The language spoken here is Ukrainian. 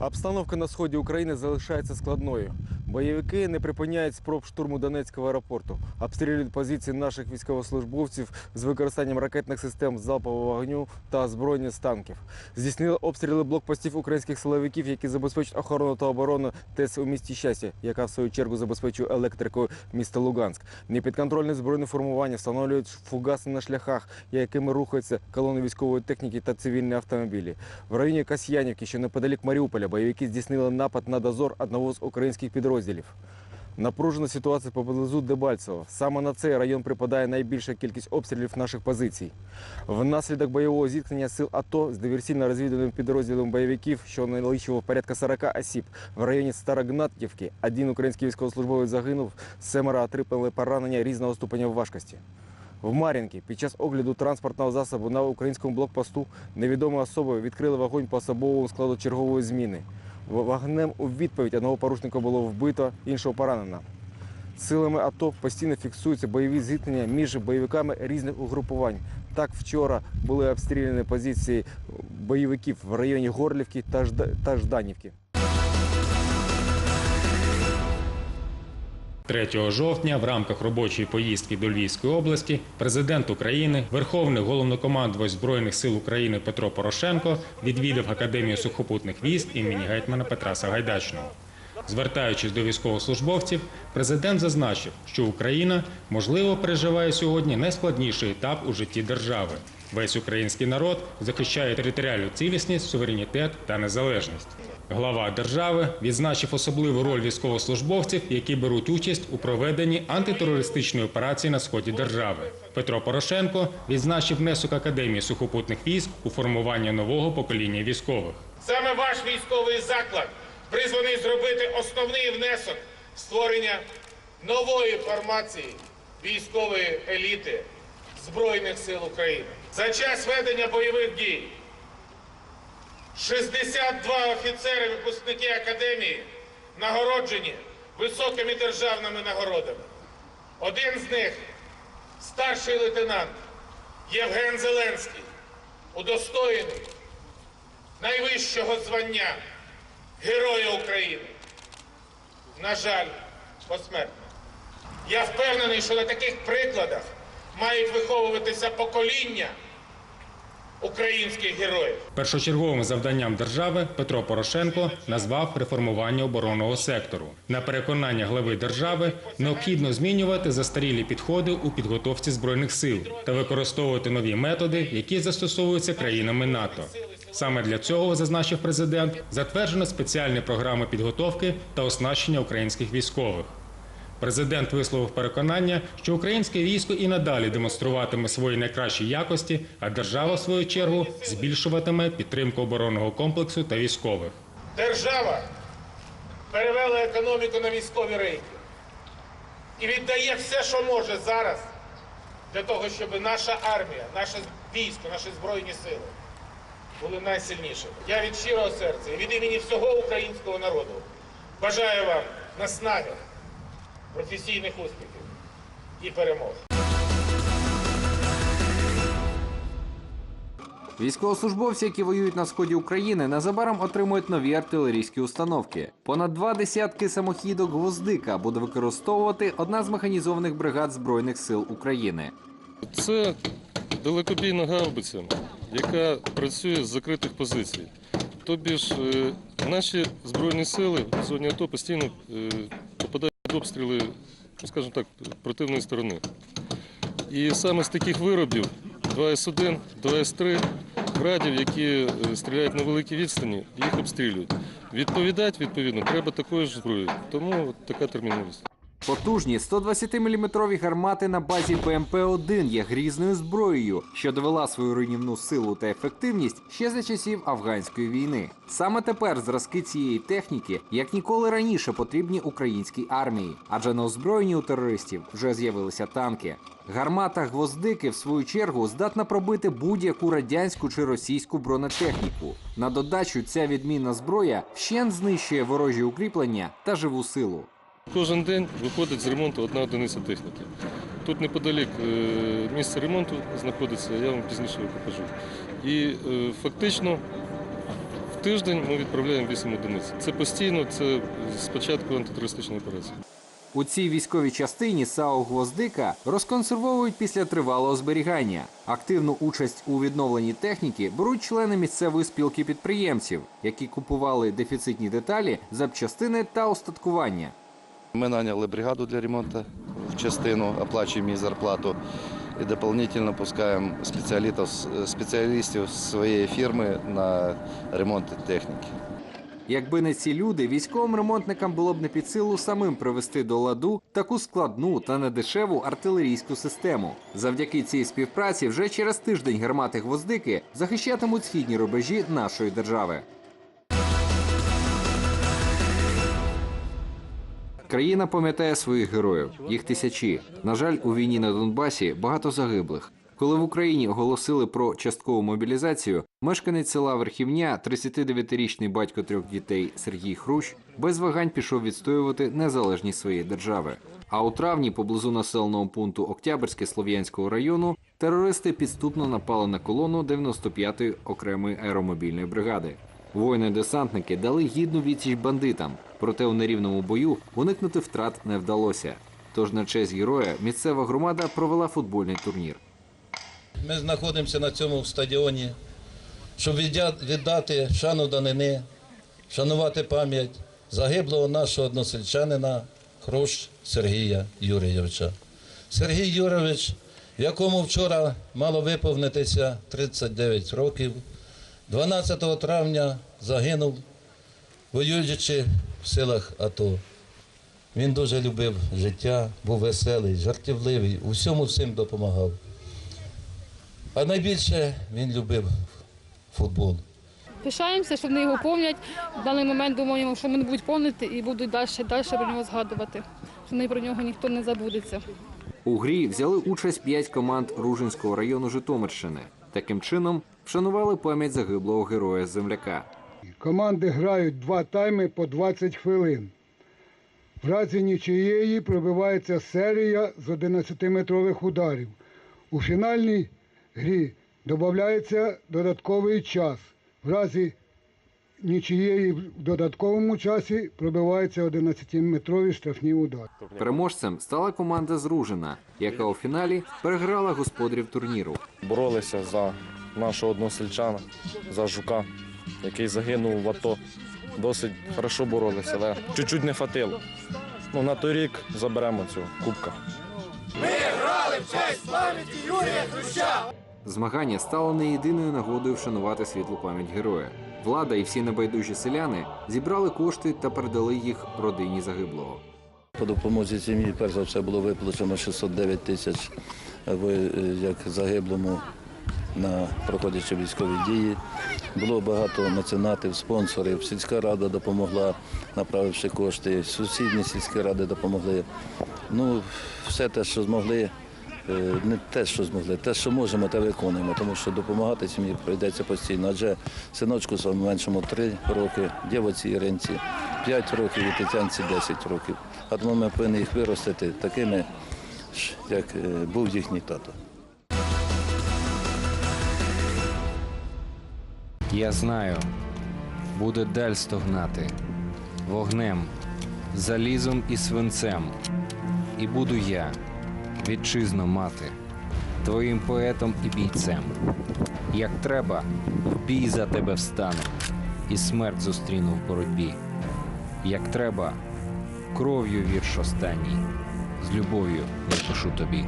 Обстановка на сході України залишається складною. Бойовики не припиняють спроб штурму Донецького аеропорту, обстрілюють позиції наших військовослужбовців з використанням ракетних систем залпового вогню та озброєння з танків. Здійснили обстріли блокпостів українських силовиків, які забезпечують охорону та оборону ТЕС у місті щастя, яка в свою чергу забезпечує електрикою міста Луганськ. Непідконтрольне збройне формування встановлюють фугаси на шляхах, якими рухаються колони військової техніки та цивільні автомобілі. В районі Касьянівки, що неподалік Маріуполя, бойовики здійснили напад на дозор одного з українських підрозділів. Напружена ситуація поблизу Дебальцево. Саме на цей район припадає найбільша кількість обстрілів наших позицій. Внаслідок бойового зіткнення сил АТО з диверсійно-розвідувальним підрозділом бойовиків, що налічував порядка 40 осіб, в районі Старогнатівки один український військовослужбовець загинув, семеро отримали поранення різного ступеня важкості. В Мар'їнці під час огляду транспортного засобу на українському блокпосту невідомі особи відкрили вогонь по особовому складу чергової зміни. Вогнем у відповідь одного порушника було вбито, іншого поранено. Силами АТО постійно фіксуються бойові зіткнення між бойовиками різних угрупувань. Так вчора були обстріляні позиції бойовиків в районі Горлівки та Жданівки. 3 жовтня в рамках робочої поїздки до Львівської області президент України, Верховний головнокомандувач Збройних сил України Петро Порошенко відвідав Академію сухопутних військ імені гетьмана Петра Сагайдачного. Звертаючись до військовослужбовців, президент зазначив, що Україна можливо переживає сьогодні найскладніший етап у житті держави. Весь український народ захищає територіальну цілісність, суверенітет та незалежність. Глава держави відзначив особливу роль військовослужбовців, які беруть участь у проведенні антитерористичної операції на сході держави. Петро Порошенко відзначив внесок Академії сухопутних військ у формування нового покоління військових. Саме ваш військовий заклад призваний зробити основний внесок створення нової формації військової еліти Збройних сил України. За час ведення бойових дій 62 офіцери, випускники академії нагороджені високими державними нагородами. Один з них старший лейтенант Євген Зеленський, удостоєний найвищого звання Героя України. На жаль, посмертно. Я впевнений, що на таких прикладах мають виховуватися покоління українських героїв. Першочерговим завданням держави Петро Порошенко назвав реформування оборонного сектору. На переконання глави держави необхідно змінювати застарілі підходи у підготовці збройних сил та використовувати нові методи, які застосовуються країнами НАТО. Саме для цього, зазначив президент, затверджено спеціальні програми підготовки та оснащення українських військових. Президент висловив переконання, що українське військо і надалі демонструватиме свої найкращі якості, а держава, в свою чергу, збільшуватиме підтримку оборонного комплексу та військових. Держава перевела економіку на військові рейки і віддає все, що може зараз, для того, щоб наша армія, наше військо, наші збройні сили були найсильнішими. Я від щирого серця від імені всього українського народу бажаю вам наснаги, професійних успіхів і перемог. Військовослужбовці, які воюють на сході України, незабаром отримують нові артилерійські установки. Понад два десятки самохідок гвоздика буде використовувати одна з механізованих бригад Збройних сил України. Це далекобійна гаубиця, яка працює з закритих позицій. Тобі ж е, наші збройні сили в зоні АТО постійно е, попадають обстріли, скажімо так, противної сторони. І саме з таких виробів 2С1, 2С3 градів, які е, стріляють на великій відстані, їх обстрілюють. Відповідати, відповідно, треба такою ж зброєю. Тому от така терміновість. Потужні 120-мм гармати на базі БМП-1 є грізною зброєю, що довела свою руйнівну силу та ефективність ще за часів афганської війни. Саме тепер зразки цієї техніки як ніколи раніше потрібні українській армії, адже на озброєнні у терористів вже з'явилися танки. Гармата гвоздики, в свою чергу, здатна пробити будь-яку радянську чи російську бронетехніку. На додачу ця відмінна зброя вщент знищує ворожі укріплення та живу силу. Кожен день виходить з ремонту одна одиниця техніки. Тут неподалік е, місце ремонту знаходиться, я вам пізніше покажу. І е, фактично тиждень ми відправляємо 8 одиниць. Це постійно, це з початку антитерористичної операції. У цій військовій частині САУ Гвоздика розконсервовують після тривалого зберігання. Активну участь у відновленні техніки беруть члени місцевої спілки підприємців, які купували дефіцитні деталі, запчастини та остаткування. Ми наняли бригаду для ремонту в частину, оплачуємо їй зарплату і дополнительно пускаємо спеціалістів, своєї фірми на ремонт техніки. Якби не ці люди, військовим ремонтникам було б не під силу самим привести до ладу таку складну та недешеву артилерійську систему. Завдяки цій співпраці вже через тиждень гармати гвоздики захищатимуть східні рубежі нашої держави. Країна пам'ятає своїх героїв, їх тисячі. На жаль, у війні на Донбасі багато загиблих. Коли в Україні оголосили про часткову мобілізацію, мешканець села Верхівня, 39-річний батько трьох дітей Сергій Хрущ, без вагань пішов відстоювати незалежність своєї держави. А у травні, поблизу населеного пункту Октябрьське Слов'янського району, терористи підступно напали на колону 95-ї окремої аеромобільної бригади. Воїни-десантники дали гідну відсіч бандитам, проте у нерівному бою уникнути втрат не вдалося. Тож на честь героя місцева громада провела футбольний турнір. Ми знаходимося на цьому стадіоні, щоб віддати шану данини, шанувати пам'ять загиблого нашого односельчанина Хрущ Сергія Юрійовича. Сергій Юрійович, якому вчора мало виповнитися 39 років, 12 травня загинув, воюючи в силах АТО. Він дуже любив життя, був веселий, жартівливий, у всьому всім допомагав. А найбільше він любив футбол. Пишаємося, що вони його помнять. В даний момент думаємо, що вони будуть помнити і будуть далі, далі про нього згадувати. Що не про нього ніхто не забудеться. У грі взяли участь п'ять команд Ружинського району Житомирщини. Таким чином вшанували пам'ять загиблого героя земляка. Команди грають два тайми по 20 хвилин. В разі нічиєї пробивається серія з 11-метрових ударів. У фінальній грі додається додатковий час. В разі нічиєї в додатковому часі пробиваються 11-метрові штрафні удари. Переможцем стала команда з Ружина, яка у фіналі переграла господарів турніру. боролися за нашого односельчана, за жука, який загинув в АТО. Досить хорошо боролися, але чуть-чуть не хватило. Ну, на той рік заберемо цю кубка. Змагання стало не єдиною нагодою вшанувати світлу пам'ять героя. Влада і всі небайдужі селяни зібрали кошти та передали їх родині загиблого. По допомозі сім'ї, перш за все, було виплачено 609 тисяч як загиблому на проходячи військові дії. Було багато меценатів, спонсорів. Сільська рада допомогла, направивши кошти. Сусідні сільські ради допомогли. Ну, все те, що змогли, е, не те, що змогли, те, що можемо, те виконуємо, тому що допомагати сім'ї прийдеться постійно. Адже синочку своєму меншому 3 роки, дівоці Іринці 5 років і Тетянці 10 років. А тому ми повинні їх виростити такими, як е, був їхній тато. Я знаю, буде даль стогнати вогнем, залізом і свинцем. І буду я, вітчизно мати, твоїм поетом і бійцем. Як треба, в бій за тебе встану, і смерть зустріну в боротьбі. Як треба, кров'ю вірш останній, з любов'ю я тобі.